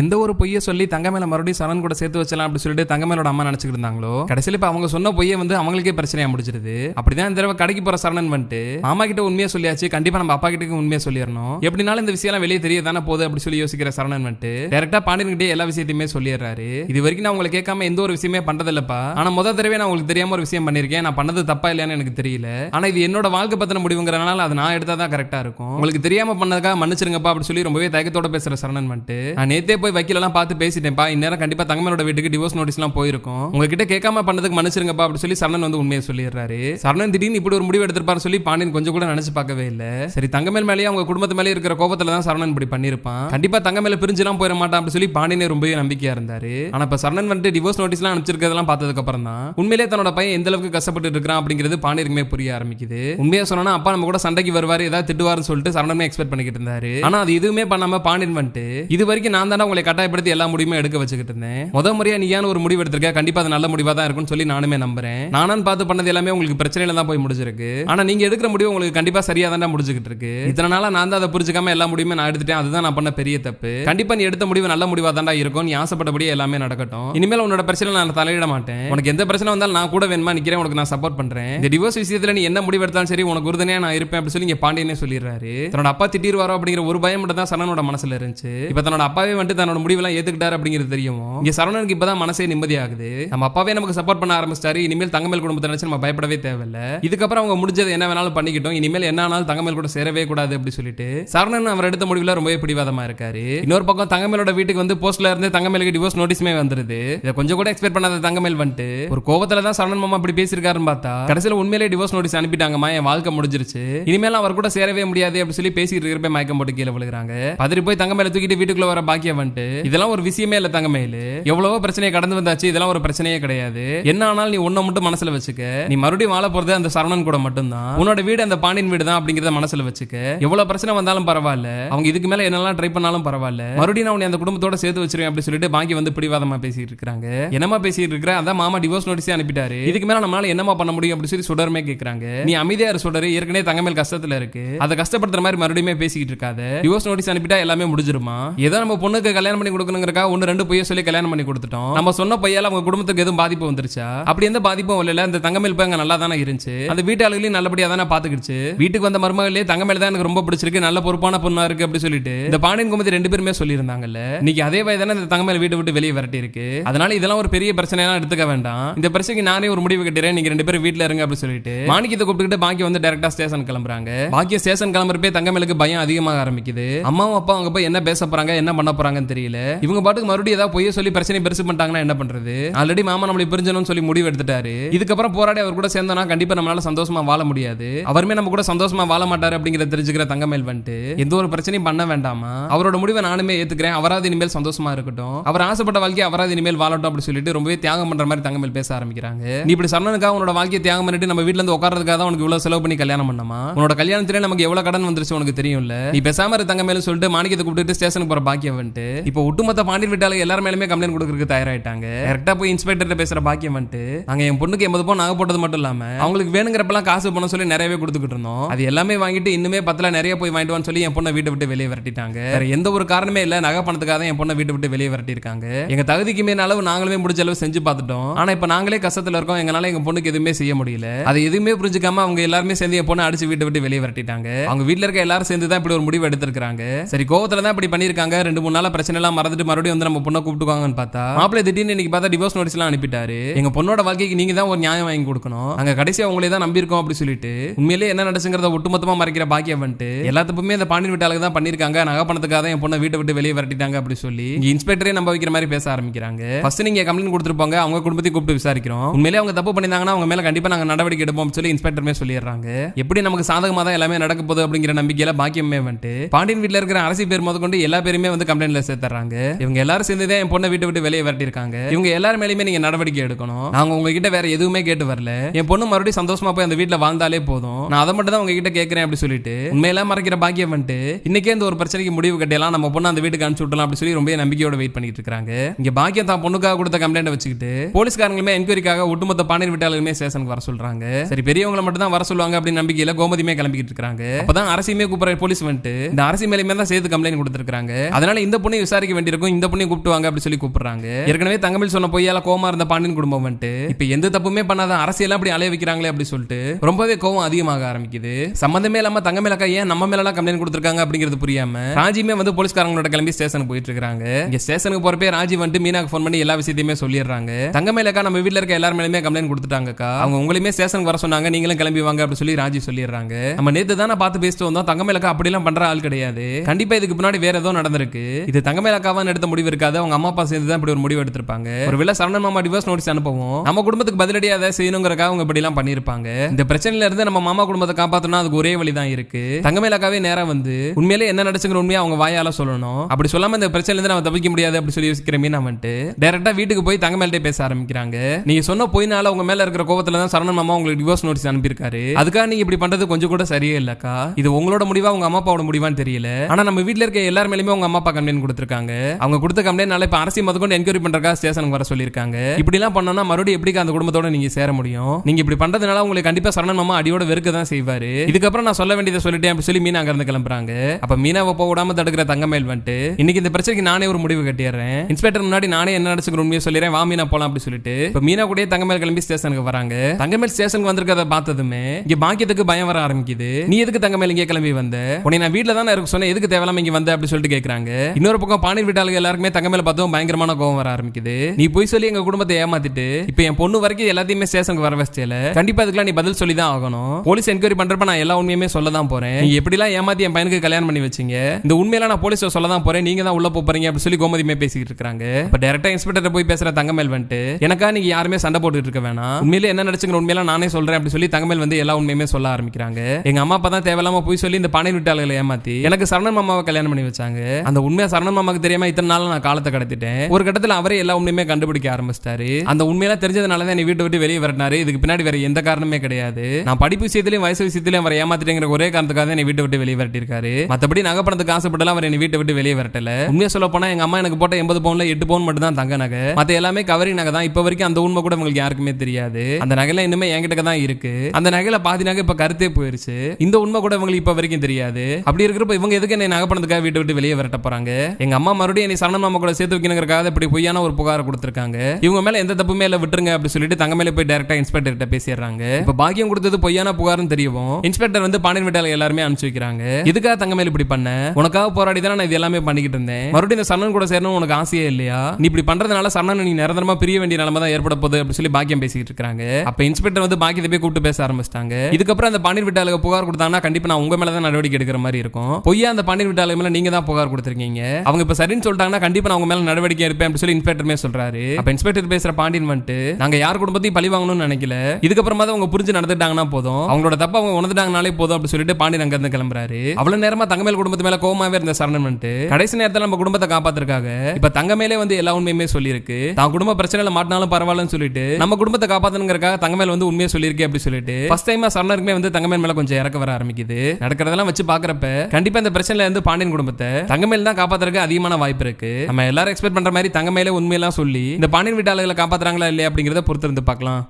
எந்த ஒரு பொய்யை சொல்லி தங்க மேல மறுபடியும் சரண் கூட சேர்த்து வச்சலாம் அப்படி சொல்லிட்டு தங்க மேலோட அம்மா நினைச்சிட்டு இருந்தாங்களோ? கடைசியில் இப்ப அவங்க சொன்ன பொய்யை வந்து அவங்களுக்கே பிரச்சனையா முடிச்சிருது அப்படிதான் இந்த தடவை கடைக்கு போற சரணன் வந்துட்டு மாமா கிட்ட உண்மையா சொல்லியாச்சு கண்டிப்பா நம்ம அப்பா கிட்ட உண்மையா சொல்லிடணும். எப்படினாலும் இந்த விஷயம் வெளியே தெரிய தானே போகுது? அப்படி சொல்லி யோசிக்கிற சரணன் வந்துட்டு டேரக்டா பாண்டியன் கிட்டே எல்லா விஷயத்தையுமே சொல்லிடுறாரு. இது வரைக்கும் நான் உங்களை கேட்காம எந்த ஒரு விஷயமே பண்றதில்லப்பா ஆனா முத தடவை நான் உங்களுக்கு தெரியாம ஒரு விஷயம் பண்ணிருக்கேன். நான் பண்ணது தப்பா இல்லையான்னு எனக்கு தெரியல. ஆனா இது என்னோட வாழ்க்கை பத்தின முடிவுங்கிறனால அது நான் எடுத்தா தான் கரெக்டா இருக்கும். உங்களுக்கு தெரியாம பண்ணதுக்காக மன்னிச்சிருங்கப்பா அப்படி சொல்லி ரொம்பவே தயக்கத்தோட பேசுற சரணன் வந்துட்டு நான் நேத்தே போய் வக்கீலெல்லாம் பார்த்து பேசிட்டேன்ப்பா. இந்நேரம் கண்டிப்பா தங்கமனோட வீட்டுக்கு டிவோர்ஸ் நோட்டீஸ்லாம் போயிருக்கும். உங்ககிட்ட கேட்காம பண்ணதுக்கு மன்னிச்சிருங்கப்பா அப்படி சொல்லி சரணன் வந்து உண்மையை சொல்லிடுறாரு. சரணன் திடீர்னு இப்படி ஒரு முடிவு எடுத்திருப்பாரு சொல்லி பாண்டியன் கொஞ்சம் கூட நினைச்சு பார்க்கவே இல்லை. சரி தங்கமேல் மேலேயே அவங்க குடும்பத்து மேலே இருக்கிற கோபத்துல தான் சரணன் இப்படி பண்ணிருப்பான். கண்டிப்பா தங்கமேல பிரிஞ்சுலாம் போயிட மாட்டான் அப்படி சொல்லி பாண்டியனே ரொம்பவே நம்பிக்கையா இருந்தாரு. ஆனா இப்ப சரணன் வந்துட்டு டிவோர்ஸ் நோட்டீஸ்லாம் அனுப்பிச்சிருக்கிறதெல்லாம் பார்த்ததுக்கு அப்புறம் தான் உண்மையிலே தன்னோட பையன் எந்த அளவுக்கு கஷ்டப்பட்டு இருக்கிறான் அப்படிங்கிறது பாண்டியருக்குமே புரிய ஆரம்பிக்குது. உண்மையா சொன்னா அப்பா நம்ம கூட சண்டைக்கு வருவாரு ஏதாவது திட்டுவாருன்னு சொல்லிட்டு சரணமே எக்ஸ்பெக்ட் பண்ணிக்கிட்டு இருந்தாரு. ஆனா அது எதுவுமே பண்ணாம பாண்டியன் வந்துட்டு இது வரைக்கும் நான் தானே உங்களை கட்டாயப்படுத்தி எல்லா முடிவுமே எடுக்க வச்சுக்கிட்டு இருந்தேன். முத முறையா நீயான ஒரு முடிவு எடுத்திருக்க. கண்டிப்பா அது நல்ல முடிவா தான் இருக்கும்னு சொல்லி நானுமே நம்புறேன். நானும் பார்த்து பண்ணது எல்லாமே உங்களுக்கு பிரச்சனையில தான் போய் முடிஞ்சிருக்கு. ஆனா நீங்க எடுக்கிற முடிவு உங்களுக்கு கண்டிப்பா சரியா தான் முடிஞ்சுக்கிட்டு இருக்கு. இத்தனை நாளா நான் தான் அதை புரிஞ்சுக்காம எல்லா முடிவுமே நான் எடுத்துட்டேன். அதுதான் நான் பண்ண பெரிய தப்பு. கண்டிப்பா நீ எடுத்த முடிவு நல்ல முடிவா தான் இருக்கும். நீ ஆசைப்பட்டபடியே எல்லாமே நடக்கட்டும். இனிமேல் உன்னோட பிரச்சனை நான் தலையிட மாட்டேன். உனக்கு எந்த பிரச்சனை வந்தாலும் நான் கூட வேணுமா நிக்கிறேன். உனக்கு நான் சப்போர்ட் பண்றேன். இந்த டிவோர்ஸ் விஷயத்துல நீ என்ன முடிவு எடுத்தாலும் சரி உனக்கு உறுதுணையா நான் இருப்பேன் அப்படி சொல்லி இங்க பாண்டியனே சொல்லிடுறாரு. தன்னோட அப்பா திட்டிடுவாரோ அப்படிங்கிற ஒரு பயம் மட்டும் தான் சனனோட மனசுல இருந்துச்சு. இப்ப தன்னோட அப்பாவே வந்துட்டு தன்னோட முடிவெல்லாம் ஏத்துக்கிட்டாரு அப்படிங்கிறது தெரியும்? இங்க சரவணனுக்கு இப்பதான் மனசே நிம்மதியாகுது. நம்ம அப்பாவே நமக்கு சப்போர்ட் பண்ண ஆரம்பிச்சிட்டாரு. இனிமேல் தங்கமேல் குடும்பத்தை நினைச்சு நம்ம பயப்படவே தேவையில்ல. இதுக்கப்புறம் அவங்க முடிஞ்சது என்ன வேணாலும் பண்ணிக்கிட்டோம். இனிமேல் என்ன ஆனாலும் தங்கமேல் கூட சேரவே கூடாது அப்படி சொல்லிட்டு சரவணன் அவர் எடுத்த முடிவுல ரொம்பவே பிடிவாதமா இருக்காரு. இன்னொரு பக்கம் தங்கமேலோட வீட்டுக்கு வந்து போஸ்ட்ல இருந்து தங்கமேலுக்கு டிவோர்ஸ் நோட்டீஸ்மே வந்துருது. இதை கொஞ்சம் கூட எக்ஸ்பெக்ட் பண்ணாத தங்கமேல் வந்துட்டு ஒரு கோவத்துல தான் சரவணன் மாமா அப்படி பேசியிருக்காருன்னு பார்த்தா கடைசியில் உண்மையிலே டிவோர்ஸ் நோட்டீஸ் அனுப்பிட்டாங்கம்மா என் வாழ்க்கை முடிஞ்சிருச்சு. இனிமேல் அவர் கூட சேரவே முடியாது அப்படி சொல்லி பேசிட்டு இருக்கிறப்ப மயக்கம் போட்டு கீழே விழுகிறாங்க. பதறி போய் தங்கமேல தூக்கிட்டு வீட்டுக்குள்ள வர பாக்கியம் வந்துட்டு இதெல்லாம் ஒரு விஷயமே இல்ல தங்கமேலு. எவ்வளவோ பிரச்சனையை கடந்து வந்தாச்சு இதெல்லாம் ஒரு பிரச்சனையே கிடையாது. என்ன ஆனாலும் நீ ஒன்ன மட்டும் மனசுல வச்சுக்க. நீ மறுபடியும் வாழ போறது அந்த சரவணன் கூட மட்டும்தான். உன்னோட வீடு அந்த பாண்டியன் வீடு தான் அப்படிங்கறத மனசுல வச்சுக்க. எவ்வளவு பிரச்சனை வந்தாலும் பரவாயில்ல. அவங்க இதுக்கு மேல என்னெல்லாம் ட்ரை பண்ணாலும் பரவாயில்ல. மறுபடியும் நான் உன்னை அந்த குடும்பத்தோட சேர்த்து வச்சிருவேன் அப்படி சொல்லிட்டு பாக்கி வந்து பிடிவாதமா பேசிட்டு இருக்காங்க. என்னமா பேசிட்டு இருக்கிற அதான் மாமா டிவோர்ஸ் நோட்டீஸ் அனுப்பிட்டாரு. இதுக்கு மேல நம்மளால என்னமா பண்ண முடியும்? அப்படி சொல்லி சுடருமே கேக்குறாங்க. நீ அமைதியா சுடரு. ஏற்கனவே தங்கமேல் கஷ்டத்துல இருக்கு. அதை கஷ்டப்படுத்துற மாதிரி மறுபடியும் பேசிக்கிட்டு இருக்காது. டிவோர்ஸ் நோட்டீஸ் அனுப்பிட்டா எல்லாமே முடிஞ்சிருமா? ஏதோ நம்ம பொண்ணுக்கு கல்யாணம் பண்ணி கொடுக்கணுங்கிறக்கா ஒன்னு ரெண்டு பொய்ய சொல்லி கல்யாணம் பண்ணி கொடுத்துட்டோம். நம்ம சொன்ன பொய்யால அவங்க குடும்பத்துக்கு எதுவும் பாதிப்பு வந்துருச்சா? அப்படி எந்த பாதிப்பும் இல்ல இந்த தங்கமேல் போய் அங்க நல்லா தானே இருந்துச்சு? அந்த வீட்டாளர்களையும் ஆளுகளையும் நல்லபடியா தானே பாத்துக்கிடுச்சு வீட்டுக்கு வந்த மருமகளே தங்கமேல் தான் எனக்கு ரொம்ப பிடிச்சிருக்கு நல்ல பொறுப்பான பொண்ணா இருக்கு அப்படி சொல்லிட்டு. இந்த பாண்டியன் குமதி ரெண்டு பேருமே சொல்லியிருந்தாங்கல்ல? இன்னைக்கு அதே வயது தானே இந்த தங்கமேல் வீட்டை விட்டு வெளியே விரட்டி இருக்கு அதனால இதெல்லாம் ஒரு பெரிய பிரச்சனையெல்லாம் எடுத்துக்க வேண்டாம். இந்த பிரச்சனைக்கு நானே ஒரு முடிவு கட்டுறேன் நீங்க ரெண்டு பேரும் வீட்டுல இருங்க அப்படின்னு சொல்லிட்டு. மாணிக்கத்தை கூப்பிட்டுக்கிட்டு பாக்கி வந்து டேரக்டா ஸ்டேஷன் கிளம்புறாங்க. பாக்கிய ஸ்டேஷன் கிளம்புறப்பே தங்கமேலுக்கு பயம் அதிகமாக ஆரம்பிக்குது. அம்மாவும் அப்பா அங்க போய் என்ன பேச போறாங்க என்ன பண்ண போறாங்க தெரியல. இவங்க பாட்டுக்கு மறுபடியும் ஏதாவது பொய்ய சொல்லி பிரச்சனை பெருசு பண்ணிட்டாங்கன்னா என்ன பண்றது? ஆல்ரெடி மாமா நம்மளை பிரிஞ்சணும்னு சொல்லி முடிவு எடுத்துட்டாரு. இதுக்கப்புறம் போராடி அவர் கூட சேர்ந்தோம்னா கண்டிப்பா நம்மளால சந்தோஷமா வாழ முடியாது. அவருமே நம்ம கூட சந்தோஷமா வாழ மாட்டாரு அப்படிங்கறத தெரிஞ்சுக்கிற தங்கமேல் வந்துட்டு எந்த ஒரு பிரச்சனையும் பண்ண வேண்டாமா? அவரோட முடிவை நானுமே ஏத்துக்கிறேன். அவராது இனிமேல் சந்தோஷமா இருக்கட்டும். அவர் ஆசைப்பட்ட வாழ்க்கையை அவராது இனிமேல் வாழட்டும் அப்படின்னு சொல்லிட்டு ரொம்பவே தியாகம் பண்ற மாதிரி தங்கமேல் பேச ஆரம்பிக்கிறாங்க. நீ இப்படி சரணனுக்காக உன்னோட வாழ்க்கையை தியாகம் பண்ணிட்டு நம்ம வீட்டுல இருந்து உட்காரதுக்காக தான் உனக்கு இவ்வளவு செலவு பண்ணி கல்யாணம் பண்ணமா உன்னோட கல்யாணத்திலே நமக்கு எவ்வளவு கடன் வந்துருச்சு உனக்கு தெரியும்ல? நீ பேசாம இரு தங்கமேல சொல்லிட்டு மாணிக்கத்தை கூப்பிட்டு ஸ்டேஷனுக்கு போற பாக்கியம் வந்துட்டு இப்போ ஒட்டுமொத்த பாண்டியன் விட்டாலும் எல்லாரும் மேலுமே கம்ப்ளைண்ட் கொடுக்கறதுக்கு தயாராயிட்டாங்க. கரெக்டா போய் இன்ஸ்பெக்டர் பேசுற பாக்கியம் வந்துட்டு நாங்க என் பொண்ணுக்கு எண்பது பவுன் நாங்க போட்டது மட்டும் இல்லாம அவங்களுக்கு வேணுங்கிறப்பெல்லாம் காசு பணம் சொல்லி நிறையவே கொடுத்துக்கிட்டு இருந்தோம். அது எல்லாமே வாங்கிட்டு இன்னுமே பத்தல நிறைய போய் வாங்கிட்டு சொல்லி என் பொண்ணை வீட்டை விட்டு வெளியே விரட்டிட்டாங்க. வேற எந்த ஒரு காரணமே இல்ல நகை பணத்துக்காக என் பொண்ணை வீட்டை விட்டு வெளியே விரட்டிருக்காங்க எங்க தகுதிக்கு மேல அளவு நாங்களுமே முடிஞ்ச அளவு செஞ்சு பார்த்துட்டோம். ஆனா இப்ப நாங்களே கஷ்டத்துல இருக்கோம் எங்களால எங்க பொண்ணுக்கு எதுவுமே செய்ய முடியல. அது எதுவுமே புரிஞ்சுக்காம அவங்க எல்லாருமே சேர்ந்து என் பொண்ணை அடிச்சு வீட்டை விட்டு வெளியே விரட்டிட்டாங்க. அவங்க வீட்டுல இருக்க எல்லாரும் சேர்ந்து தான் இப்படி ஒரு முடிவு எடுத்திருக்காங்க சரி கோவத்துல தான் இப்படி பண்ணிருக்காங்க ரெண்டு மூணு நாள் பிரச்சனை எல்லாம் மறந்துட்டு மறுபடியும் வந்து நம்ம பொண்ணை கூப்பிட்டுக்காங்கன்னு பார்த்தா மாப்பிள்ளை திடீர்னு இன்னைக்கு பார்த்தா டிவோர்ஸ் நோட்டீஸ் எல்லாம் அனுப்பிட்டாரு. எங்க பொண்ணோட வாழ்க்கைக்கு நீங்க தான் ஒரு நியாயம் வாங்கி கொடுக்கணும். அங்க கடைசியா உங்களே தான் நம்பியிருக்கோம் அப்படி சொல்லிட்டு உண்மையிலே என்ன நடச்சுங்கிறத ஒட்டுமொத்தமா மறைக்கிற பாக்கியம் வந்துட்டு எல்லாத்துக்குமே அந்த பாண்டியன் வீட்டாளுக்கு தான் பண்ணிருக்காங்க நகப்பணத்துக்காக தான் என் பொண்ணை வீட்டை விட்டு வெளியே விரட்டிட்டாங்க அப்படி சொல்லி இங்க இன்ஸ்பெக்டரே நம்ப வைக்கிற மாதிரி பேச ஆரம்பிக்கிறாங்க. ஃபர்ஸ்ட் நீங்க கம்ப்ளைண்ட் கொடுத்துருப்பாங்க அவங்க குடும்பத்தை கூப்பிட்டு விசாரிக்கிறோம். உண்மையிலே அவங்க தப்பு பண்ணிருந்தாங்கன்னா அவங்க மேல கண்டிப்பா நாங்க நடவடிக்கை எடுப்போம் சொல்லி இன்ஸ்பெக்டருமே சொல்லிடுறாங்க. எப்படி நமக்கு சாதகமா தான் எல்லாமே நடக்க போகுது அப்படிங்கிற நம்பிக்கையில பாக்கியமே வந்துட்டு பாண்டியன் வீட்டில் இருக்கிற அரசு பேர் முதற்கொண்டு எல்லா பேருமே வந்து கம்ப்ளைண்ட்ல சேர்த்துறாங்க. இவங்க எல்லாரும் சேர்ந்துதான் என் பொண்ணை வீட்டு விட்டு வெளியே விரட்டிருக்காங்க இவங்க எல்லாரும் மேலேயுமே நீங்க நடவடிக்கை எடுக்கணும். நாங்க உங்ககிட்ட வேற எதுவுமே கேட்டு வரல. என் பொண்ணு மறுபடியும் சந்தோஷமா போய் அந்த வீட்டுல வாழ்ந்தாலே போதும். நான் அதை மட்டும் தான் உங்ககிட்ட கேட்கறேன் அப்படி சொல்லிட்டு உண்மையெல்லாம் மறைக்கிற பாக்கியம் வந்துட்டு இன்னைக்கே இந்த ஒரு பிரச்சனைக்கு முடிவு கட்டிடலாம். நம்ம பொண்ணு அந்த வீட்டுக்கு அனுப்பிச்சு விட்டலாம் அப்படி சொல்லி ரொம்ப நம்பிக்கையோட வெயிட் பண்ணிட்டு இருக்காங்க இங்க பாக்கியம் தான் பொண்ணுக்காக கொடுத்த கம்ப்ளைண்ட் வச்சுக்கிட்டு போலீஸ்காரங்களுமே என்கொயரிக்காக ஒட்டுமொத்த பாண்டியர் வீட்டாளருமே ஸ்டேஷனுக்கு வர சொல்றாங்க. சரி பெரியவங்களை மட்டும் தான் வர சொல்லுவாங்க அப்படின்னு நம்பிக்கையில கோமதியுமே கிளம்பிக்கிட்டு இருக்காங்க அப்பதான் அரசியுமே கூப்பிடுற போலீஸ் வந்துட்டு இந்த அரசி மேலேயுமே தான் சேர்த்து கம்ப்ளைண்ட் கொடுத்துருக்காங்க அதனால இந்த பொண்ணு பொண்ணையும் விசாரிக்க வேண்டியிருக்கும் இந்த பொண்ணையும் கூப்பிட்டு வாங்க அப்படி சொல்லி கூப்பிடுறாங்க. ஏற்கனவே தங்கமேல் சொன்ன பொய்யால கோமா இருந்த பாண்டியன் குடும்பம் வந்துட்டு இப்ப எந்த தப்புமே பண்ணாத அரசியல் அப்படி அலைய வைக்கிறாங்களே அப்படி சொல்லிட்டு ரொம்பவே கோவம் அதிகமாக ஆரம்பிக்குது. சம்பந்தமே இல்லாம தங்கமேலக்கா ஏன் நம்ம மேல கம்ப்ளைண்ட் கொடுத்துருக்காங்க அப்படிங்கிறது புரியாம ராஜியுமே வந்து போலீஸ்காரங்களோட கிளம்பி ஸ்டேஷனுக்கு போயிட்டு இருக்காங்க இங்க ஸ்டேஷனுக்கு போறப்பே ராஜி வந்துட்டு மீனாக்கு ஃபோன் பண்ணி எல்லா விஷயத்தையுமே சொல்லிடுறாங்க. தங்கமேலக்கா நம்ம வீட்ல இருக்க எல்லார் மேலுமே கம்ப்ளைண்ட் கொடுத்துட்டாங்கக்கா அவங்க உங்களையுமே ஸ்டேஷனுக்கு வர சொன்னாங்க நீங்களும் கிளம்பி வாங்க அப்படி சொல்லி ராஜி சொல்லிடுறாங்க. நம்ம நேத்து தானே பார்த்து பேசிட்டு வந்தோம் தங்கமேலக்கா அப்படிலாம் பண்ற ஆள் கிடையாது. கண்டிப்பா இதுக்கு பின்னாடி வேற ஏதோ நடந்திருக்கு. இது தங்கமேலக்காவான்னு எடுத்த முடிவு இருக்காது. அவங்க அம்மா அப்பா சேர்ந்து தான் இப்படி ஒரு முடிவு எடுத்திருப்பாங்க. ஒரு வேளை சரணன் மாமா டிவோர்ஸ் நோட்டீஸ் அனுப்புவோம் நம்ம குடும்பத்துக்கு பதிலடியா அதை செய்யணுங்கிறக்காக அவங்க இப்படி எல்லாம் பண்ணிருப்பாங்க இந்த பிரச்சனையில இருந்து நம்ம மாமா குடும்பத்தை காப்பாத்தணும் அதுக்கு ஒரே வழி தான் இருக்கு. தங்கமேலக்காவே நேரம் வந்து உண்மையிலே என்ன நடச்சுங்கிற உண்மையா அவங்க வாயால சொல்லணும். அப்படி சொல்லாம இந்த பிரச்சனையில இருந்து நம்ம தப்பிக்க முடியாது அப்படி சொல்லி யோசிக்கிற மீனா வந்துட்டு டேரக்டா வீட்டுக்கு போய் தங்கமேல்ட்டே பேச ஆரம்பிக்கிறாங்க. நீங்க சொன்ன போயினால உங்க மேல இருக்கிற கோவத்துல தான் சரணன் மாமா உங்களுக்கு டிவோர்ஸ் நோட்டீஸ் அனுப்பியிருக்காரு. அதுக்காக நீங்க இப்படி பண்றது கொஞ்சம் கூட சரியே இல்லக்கா. இது உங்களோட முடிவா உங்க அம்மா அப்பாவோட முடிவான்னு தெரியல. ஆனா நம்ம வீட்டுல இருக்க எல்லார் மேலயுமே உங்க அம்மா அப்பா கம்ப்ளைண்ட் கொடுத்திருக்காங்க. அவங்க கொடுத்த கம்ப்ளைண்ட் இப்ப அரசியல் கொண்டு என்கொயரி பண்றதுக்காக ஸ்டேஷனுக்கு வர சொல்லியிருக்காங்க. இப்படி எல்லாம் பண்ணோம்னா மறுபடியும் எப்படி அந்த குடும்பத்தோட நீங்க சேர முடியும்? நீங்க இப்படி பண்றதுனால உங்களுக்கு கண்டிப்பா சரணன் மாமா அடியோட வெறுக்க தான் செய்வாரு. இதுக்கப்புறம் நான் சொல்ல வேண்டியதை சொல்லிட்டேன் அப்படி சொல்லி மீனா அங்க இருந்து கிளம்புறாங்க. அப்ப மீனாவை போக விடாம தடுக்கிற தங்கமேல் வந்துட்டு இன்னைக்கு இந்த பிரச்சனைக்கு நானே ஒரு முடிவு கட்டிடுறேன். இன்ஸ்பெக்டர் முன்னாடி நானே என்ன நடச்சுக்கிற உண்மையை சொல்லிடுறேன். வா மீனா போலாம் அப்படி சொல்லிட்டு இப்ப மீனா கூட தங்கமேல் கிளம்பி ஸ்டேஷனுக்கு வராங்க. தங்கமேல் ஸ்டேஷனுக்கு வந்திருக்கிறத பார்த்ததுமே இங்க பாக்கியத்துக்கு பயம் வர ஆரம்பிக்குது. நீ எதுக்கு தங்கமேல் இங்கே கிளம்பி வந்த? உன்னை நான் வீட்டுல தான் இருக்க சொன்னேன். எதுக்கு தேவையில்லாம இங்க வந்த? அப்படி சொல்லிட்டு கேக்குறாங்க. இன்னொரு பக்கம் பக்கம் பாண்டியன் வீட்டாளுங்க எல்லாருக்குமே தங்க மேல பார்த்ததும் பயங்கரமான கோவம் வர ஆரம்பிக்குது. நீ போய் சொல்லி எங்க குடும்பத்தை ஏமாத்திட்டு இப்ப என் பொண்ணு வரைக்கும் எல்லாத்தையுமே ஸ்டேஷனுக்கு வர வச்சேல கண்டிப்பா அதுக்கெல்லாம் நீ பதில் சொல்லி தான் ஆகணும். போலீஸ் என்கொயரி பண்றப்ப நான் எல்லா உண்மையுமே சொல்ல தான் போறேன். நீ எப்படிலாம் ஏமாத்தி என் பையனுக்கு கல்யாணம் பண்ணி வச்சீங்க? இந்த உண்மையெல்லாம் நான் போலீஸ் சொல்ல தான் போறேன். நீங்க தான் உள்ள போறீங்க அப்படின்னு சொல்லி கோமதிமே பேசிக்கிட்டு இருக்காங்க. இப்ப டேரக்டா இன்ஸ்பெக்டர் போய் பேசுற தங்கமேல் வந்துட்டு எனக்கா நீங்க யாருமே சண்டை போட்டுட்டு இருக்க வேணாம். உண்மையில என்ன நடச்சுங்கிற உண்மையெல்லாம் நானே சொல்றேன் அப்படி சொல்லி தங்கமேல் வந்து எல்லா உண்மையுமே சொல்ல ஆரம்பிக்கிறாங்க. எங்க அம்மா அப்பா தான் தேவையில்லாம போய் சொல்லி இந்த பானை விட்டாளர்களை ஏமாத்தி எனக்கு சரணன் மாமாவை கல்யாணம் பண்ணி வச்சாங்க. அந்த உண்மையா சரணன் மாமாக்கு தெரியாம இத்தனை நாள் நான் காலத்தை கடத்திட்டேன். ஒரு கட்டத்தில் அவரே எல்லா உண்மையுமே கண்டுபிடிக்க ஆரம்பிச்சிட்டாரு. அந்த உண்மையெல்லாம் தெரிஞ்சதுனால தான் என்னை வீட்டை விட்டு வெளியே வரட்டினாரு. இதுக்கு பின்னாடி வேற எந்த காரணமே கிடையாது. நான் படிப்பு விஷயத்திலையும் வயசு விஷயத்திலையும் அவரை ஏமாத்திட்டேங்கிற ஒரே காரணத்துக்காக தான் என்னை வீட்டை விட்டு வெளியே விரட்டிருக்காரு மற்றபடி நகைப்பணத்துக்கு ஆசைப்பட்டலாம் அவர் என்னை வீட்டை விட்டு வெளியே விரட்டல. உண்மையை சொல்ல போனா எங்க அம்மா எனக்கு போட்ட எண்பது பவுன்ல எட்டு பவுன் மட்டும் தான் தங்க நகை. மத்த எல்லாமே கவரிங் நகை தான். இப்ப வரைக்கும் அந்த உண்மை கூட உங்களுக்கு யாருக்குமே தெரியாது. அந்த நகைலாம் இன்னுமே என்கிட்ட தான் இருக்கு. அந்த நகையில பாதி நகை இப்ப கருத்தே போயிருச்சு. இந்த உண்மை கூட உங்களுக்கு இப்ப வரைக்கும் தெரியாது. அப்படி இருக்கிறப்ப இவங்க எதுக்கு என்னை நகைப்பணத்துக்காக வீட்டை விட்டு வெளியே விரட்ட போறாங்க? எங்க அம்மா மறுபடியும் என்னை சரணன் மாமா கூட சேர்த்து வைக்கணுங்கிறக்காக இப்படி பொய்யான ஒரு புகார் கொடுத்துருக்காங்க. இவங்க மேல எந்த தப்புமே இல்ல விட்டுருங்க அப்படி சொல்லிட்டு தங்க மேல போய் டைரக்டா இன்ஸ்பெக்டர் கிட்ட பேசிடுறாங்க. இப்ப பாக்கியம் கொடுத்தது பொய்யான புகார்னு தெரியவும் இன்ஸ்பெக்டர் வந்து பாண்டியன் வீட்டால எல்லாருமே அனுப்பிச்சு வைக்கிறாங்க. இதுக்காக தங்க மேல இப்படி பண்ண? உனக்காக போராடி தானே நான் இது எல்லாமே பண்ணிக்கிட்டு இருந்தேன். மறுபடியும் இந்த சரணன் கூட சேரணும் உனக்கு ஆசையே இல்லையா? நீ இப்படி பண்றதுனால சரணன் நீ நிரந்தரமா பிரிய வேண்டிய நிலைமை தான் ஏற்பட போகுது அப்படின்னு சொல்லி பாக்கியம் பேசிக்கிட்டு இருக்காங்க. அப்ப இன்ஸ்பெக்டர் வந்து பாக்கியத்தை போய் கூப்பிட்டு பேச ஆரம்பிச்சிட்டாங்க. இதுக்கப்புறம் அந்த பாண்டியன் வீட்டாளுக்கு புகார் கொடுத்தாங்கன்னா கண்டிப்பா நான் உங்க மேல தான் நடவடிக்கை எடுக்கிற மாதிரி இருக்கும். பொய்யா அந்த பாண்டியன் வீட்டாளுக்கு மேல நீங்க தான் புகார் கொடுத்துருக்கீங்க. அவங்க இப்ப சரின்னு சொல்லிட்டாங்கன்னா கண்டிப்பா அவங்க உங்க மேல நடவடிக்கை எடுப்பேன் சொல்லி இன்ஸ்பெக்டருமே சொல்றாரு. அப்ப இன்ஸ்பெக்டர் பேசுற பாண்டியன் வந்துட்டு நாங்க யார் குடும்பத்தையும் பழி வாங்கணும்னு நினைக்கல. இதுக்கப்புறமா தான் அவங்க புரிஞ்சு நடந்துட்டாங்கன்னா போதும். அவங்களோட தப்பு அவங்க உணர்ந்துட்டாங்கனாலே போதும் அப்படி சொல்லிட்டு பாண்டியன் அங்க இருந்து கிளம்புறாரு. அவ்வளவு நேரமா தங்கமேல் குடும்பத்து மேல கோவமாவே இருந்த சரணன் வந்துட்டு கடைசி நேரத்தில் நம்ம குடும்பத்தை காப்பாத்திருக்காங்க இப்ப தங்கமேலே வந்து எல்லா உண்மையுமே சொல்லியிருக்கு. தான் குடும்ப பிரச்சனையில மாட்டினாலும் பரவாயில்லன்னு சொல்லிட்டு நம்ம குடும்பத்தை காப்பாத்தணுங்கிறக்காக தங்கமேல் வந்து உண்மையை சொல்லியிருக்கே அப்படி சொல்லிட்டு ஃபர்ஸ்ட் டைமா சரணருக்குமே வந்து தங்கமேல் மேல கொஞ்சம் இறக்க வர ஆரம்பிக்குது. நடக்கிறதெல்லாம் வச்சு பாக்குறப்ப கண்டிப்பா இந்த பிரச்சனையில இருந்து பாண்டியன் குடும்பத்தை தங்கமேல் தான் காப்பாத்துறக்கு அதிகமான வாய்ப்பு இருக்கு. நம்ம எல்லாரும் எக்ஸ்பெக்ட் பண்ற மாதிரி தங்கமையிலே உண்மையெல்லாம் சொல்லி இந்த பாண்டியன் வீட்டாளர்களை காப்பாத்துறாங்களா இல்லையா அப்படிங்கறத பொறுத்திருந்து பார்க்கலாம்.